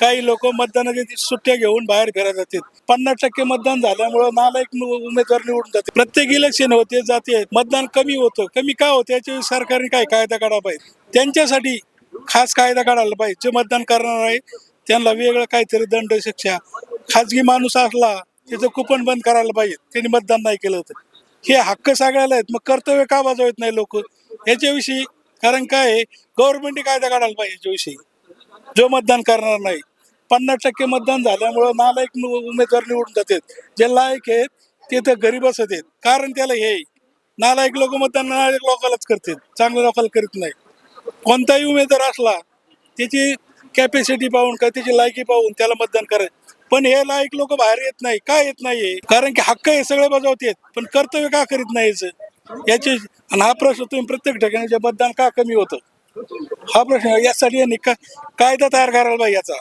काही लोक मतदानाच्या सुट्ट्या घेऊन बाहेर फिरत जातात पन्नास टक्के मतदान झाल्यामुळं नालायक उमेदवार निवडून जाते प्रत्येक इलेक्शन होते जाते. मतदान कमी होतं. कमी का होतं? याच्या सरकारने काय कायदा काढा पाहिजे? त्यांच्यासाठी खास कायदा काढायला पाहिजे. जे मतदान करणार आहे त्यांना वेगळं काहीतरी दंड शिक्षा. खाजगी माणूस असला त्याचं कुपन बंद करायला पाहिजे. त्यांनी मतदान नाही केलं होतं. हे हक्क सगळ्याला आहेत. मग कर्तव्य का बजावत नाही लोक? याच्याविषयी कारण काय आहे? गव्हर्नमेंटने कायदा काढायला पाहिजे याच्याविषयी. जो मतदान करणार नाही पन्नास टक्के मतदान झाल्यामुळं नालायक उमेदवार निवडून जातात. जे लायक आहेत ते तर गरीबच बसत आहेत. कारण त्याला हे नालायक लोक मतदान नालायक लोकालाच करतात. चांगल्या लोकाला करीत नाही. कोणताही उमेदवार असला त्याची कॅपॅसिटी पाहून का त्याची लायकी पाहून त्याला मतदान करायचं पण हे लायक लोक बाहेर येत नाही. का येत नाही कारण की हक्क हे सगळे बजावतात पण कर्तव्य का करीत नाही याचं? आणि हा प्रश्न तुम्ही प्रत्येक ठिकाणी जे मतदान का कमी होतं? हा प्रश्न यासाठी का कायदा तयार करायला पाहिजे याचा.